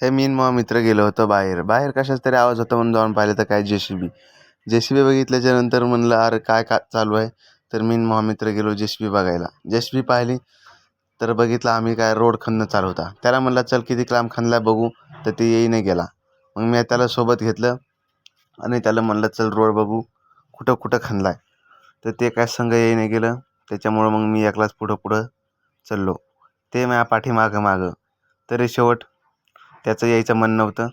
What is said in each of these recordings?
हे मी मग मित्र गेलो होतो बाहेर. बाहेर कशाच तरी आवाज होता म्हणून जाऊन पाहिलं तर काय जे C B J C B बघितल्याच्या नंतर म्हणलं अरे काय का चालू आहे? तर मी मग मित्र गेलो जे सी बी बघायला. जे सी बी पाहिली तर बघितलं आम्ही काय रोड खणणं चालू होता. त्याला म्हणलं चल किती लांब खणला बघू. तर ते येई नाही गेला. मग मी त्याला सोबत घेतलं आणि त्याला म्हणलं चल रोड बघू कुठं कुठं खणला आहे तर ते काय संघ येई नाही गेलं. त्याच्यामुळं मग मी एकलाच पुढं पुढं चाललो. ते माझ्या पाठीमागं मागं. तरी शेवट त्याचं यायचं मन नव्हतं.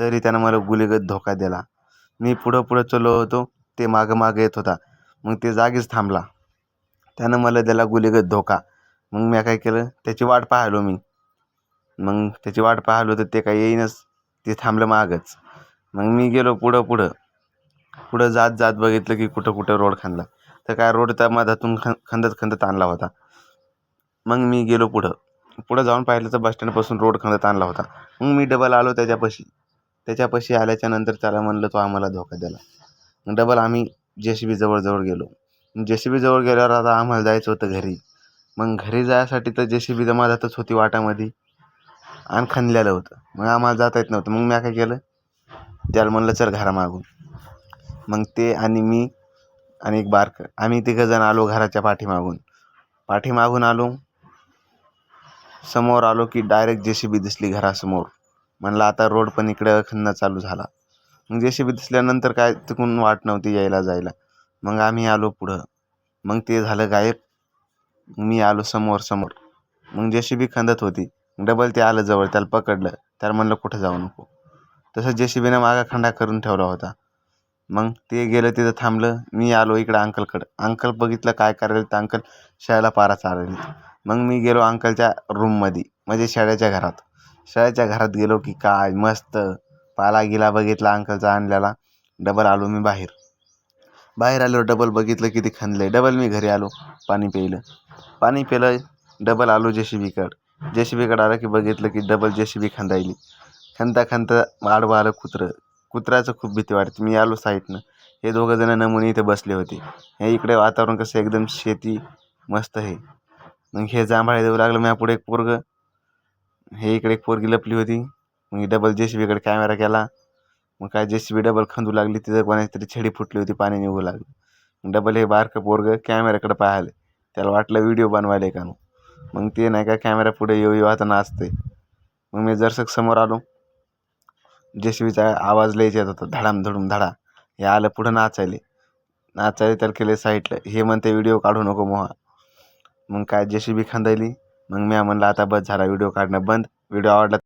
तरी त्यानं मला गुलीगत धोका दिला. मी पुढं पुढं चाललो होतो. ते मागं मागं येत होता. मग ते जागीच थांबला. त्यानं मला दिला गुलीगत धोका. मग मी काय केलं? त्याची वाट पाहिलो मी. मग त्याची वाट पाहिलो तर ते काय येईनच. ते थांबलं मागच. मग मी गेलो पुढं पुढं. पुढं जात जात बघितलं की कुठं कुठं रोड खांदला. तर काय रोड त्या मधातून ख खंदत खंदत आणला होता. मग मी गेलो पुढं. पुढं जाऊन पाहिलं तर बसस्टँडपासून रोड खंदत आणला होता. मग मी डबल आलो त्याच्यापाशी. त्याच्यापाशी आल्याच्यानंतर त्याला म्हणलं तो आम्हाला धोका दिला. मग डबल आम्ही जे सी बी जवळजवळ गेलो. जे सी बी जवळ गेल्यावर आता आम्हाला जायचं होतं घरी. मग घरी जायसाठी तर जे सी बी मधातच होती वाटामध्ये. आणि खणलेलं होतं. मग आम्हाला जाता येत नव्हतं. मग मी काय केलं? त्याला म्हणलं चल घरामागून मग ते आणि मी आणि एक बारकं. आम्ही तिघंजण आलो घराच्या पाठीमागून. पाठीमागून आलो. समोर आलो की डायरेक्ट जे सी बी दिसली घरासमोर. म्हणलं आता रोड पण इकडं खणणं चालू झाला. मग जे सी बी दिसल्यानंतर काय तिकून वाट नव्हती यायला जायला. मग आम्ही आलो पुढं. मग ते झालं गायब. मी आलो समोर समोर. मग जे सी बी खंदत होती. डबल ते आलं जवळ. त्याला पकडलं. त्याला म्हणलं कुठं जाऊ नको. तसं जे सी बीनं मागा खंडा करून ठेवला होता. मग ते गेलं तिथं थांबलं. मी आलो इकडं अंकलकडं. अंकल बघितलं काय करायला. तर अंकल शाळेला पारा चारायला मग मी गेलो अंकलच्या रूममध्ये म्हणजे शाळेच्या घरात. शाळेच्या घरात गेलो की काय मस्त. पाला गिला बघितला अंकलचा आणलेला डबल आलो मी बाहेर. बाहेर आलो डबल बघितलं किती खणलं. डबल मी घरी आलो पाणी प्यायलं. पाणी प्यायलं डबल आलो जे सी बीकडं जे सी बीकडं आलं की बघितलं की डबल जे सी बी खंदायली खंता खणता आडवं आलं कुत्रं. कुत्र्याचं खूप भीती वाटते. मी आलो साईटनं हे दोघं जण नमुने इथे बसले होते. हे इकडे वातावरण कसं एकदम शेती मस्त आहे. मग हे जांभळे देऊ लागलं माझ्या पुढे एक पोरगं. हे इकडे एक पोरगी लपली होती. मग डबल जे सी बीकडे कॅमेरा केला. मग काय जे सी बी डबल खंदू लागली. तिथं कोणाची तरी छडी फुटली होती पाणी निघू लागलं. डबल हे बारकं पोरगं कॅमेऱ्याकडे पाहिलं. त्याला वाटलं व्हिडिओ बनवायला का मग ते नाही का कॅमेरा पुढे येऊ येऊ आता नाचते मग मी जरसक समोर आलो. जे सी बीचा आवाज लयच येत होता. धडाम धडूम धडा. हे आलं पुढं नाचायले. नाचायला त्याला केले साईटला हे म्हणते व्हिडिओ काढू नको मोहा. मग काय जे सी बी खंदायली मग मी म्हणलं आता बस झाला व्हिडिओ काढणं बंद. व्हिडिओ आवडला